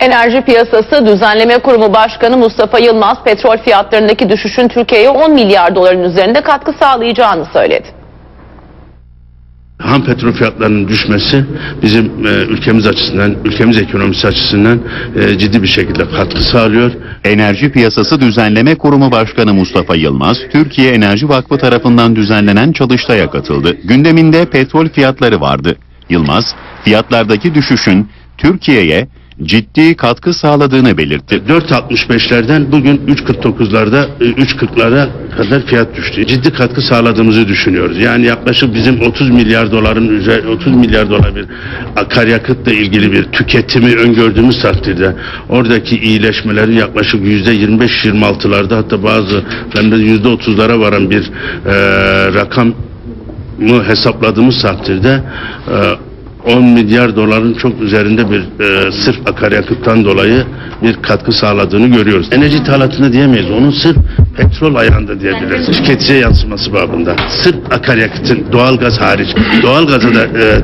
Enerji Piyasası Düzenleme Kurumu Başkanı Mustafa Yılmaz petrol fiyatlarındaki düşüşün Türkiye'ye 10 milyar doların üzerinde katkı sağlayacağını söyledi. Ham petrol fiyatlarının düşmesi bizim e, ülkemiz açısından, ülkemiz ekonomisi açısından e, ciddi bir şekilde katkı sağlıyor. Enerji Piyasası Düzenleme Kurumu Başkanı Mustafa Yılmaz, Türkiye Enerji Vakfı tarafından düzenlenen çalıştaya katıldı. Gündeminde petrol fiyatları vardı. Yılmaz, fiyatlardaki düşüşün Türkiye'ye ciddi katkı sağladığını belirtti. 4.65'lerden bugün 3.49'larda, e, 3.40'lara kadar fiyat düştü. Ciddi katkı sağladığımızı düşünüyoruz. Yani yaklaşık bizim 30 milyar doların üzeri 30 milyar dolar bir akaryakıtla ilgili bir tüketimi öngördüğümüz takdirde oradaki iyileşmelerin yaklaşık %25-26'larda hatta bazılarında %30'lara varan bir e, rakam mı hesapladığımız takdirde e, 10 milyar doların çok üzerinde bir e, sırf akaryakıttan dolayı bir katkı sağladığını görüyoruz. Enerji ithalatını diyemeyiz. Onun sırf petrol ayağında diyebiliriz. Tüketiciye yansıması babında. Sırf akaryakıtın doğalgaz hariç. Doğalgaza da e,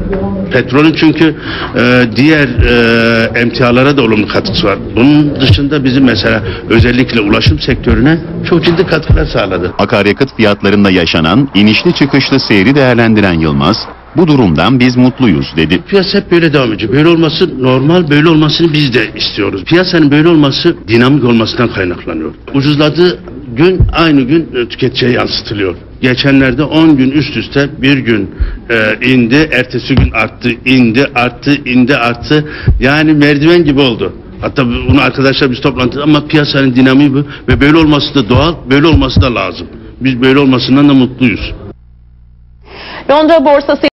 petrolün çünkü e, diğer e, emtialara da olumlu katkısı var. Bunun dışında bizim mesela özellikle ulaşım sektörüne çok ciddi katkılar sağladı. Akaryakıt fiyatlarında yaşanan inişli çıkışlı seyri değerlendiren Yılmaz, bu durumdan biz mutluyuz dedi. Piyasa hep böyle devam ediyor. Böyle olması normal, böyle olmasını biz de istiyoruz. Piyasanın böyle olması dinamik olmasından kaynaklanıyor. Ucuzladığı gün aynı gün e, tüketiciye yansıtılıyor. Geçenlerde 10 gün üst üste bir gün e, indi, ertesi gün arttı, indi, arttı, indi, arttı. Yani merdiven gibi oldu. Hatta bunu arkadaşlar biz toplantıda ama piyasanın dinamiği bu ve böyle olması da doğal, böyle olması da lazım. Biz böyle olmasından da mutluyuz. Londra borsası